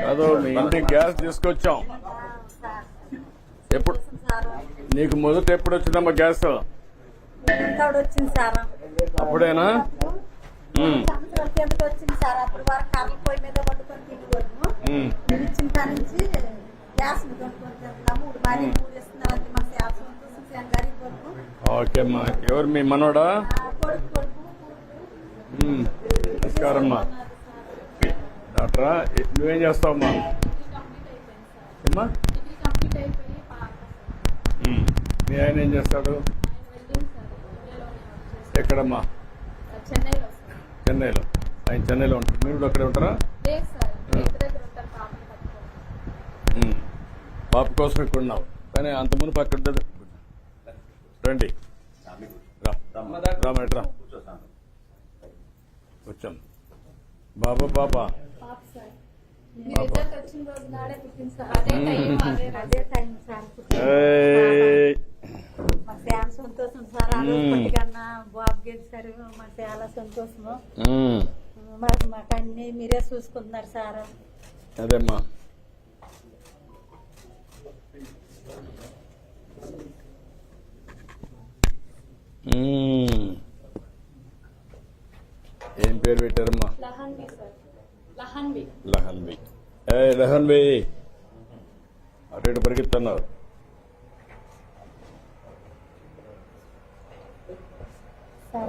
కాదు మీ ఇంటికి గ్యాస్ తీసుకొచ్చాం. ఎప్పుడు? నీకు మొదట ఎప్పుడు వచ్చిందమ్మా గ్యాస్? అప్పుడేనా? ఓకే అమ్మా. ఎవరు మీ మనోడా? నమస్కారం అమ్మా. డాక్టరా నువ్వేం చేస్తావమ్మా? అమ్మా మీ ఆయన ఏం చేస్తాడు? ఎక్కడమ్మా? చెన్నైలో. ఆయన చెన్నైలో ఉంటారు మీరు కూడా అక్కడే ఉంటారా. పాప కోసం ఇక్కడ ఉన్నావు కానీ అంత మునుపు అక్కడ. రండి. రా. రా మేట రా. వచ్చాం. బాబా మీ. మా సేవ సంతోషం సార్ ఆ రోజు బాబు గెలిచారు మా చాలా సంతోషము. మాకు అన్ని మీరే చూసుకుంటున్నారు సార్. అదేమ్మా. ఏం పేరు పెట్టారమ్మా లహన్వి ఏ లహన్వి అటు ఇటు పరిగెత్తున్నారు సార్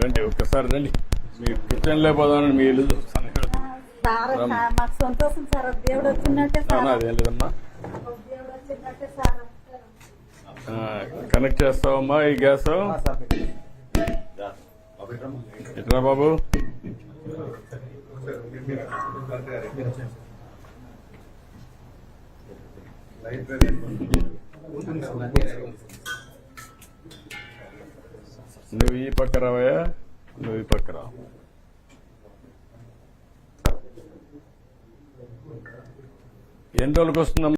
రండి ఒక్కసారి రండి. మీ కిచెన్లో పోదామని మీ ఇల్లు చూస్తాను సంతోషం సార్. దేవుడు వచ్చినట్టే అదేం లేదమ్మా. కనెక్ట్ చేస్తావమ్మా ఈ గ్యాస్? ఎట్లా బాబు? నువ్వు ఈ పక్క రావయా నువ్వు ఈ పక్క రావు ఎన్ని రోజులకు వస్తుందమ్మా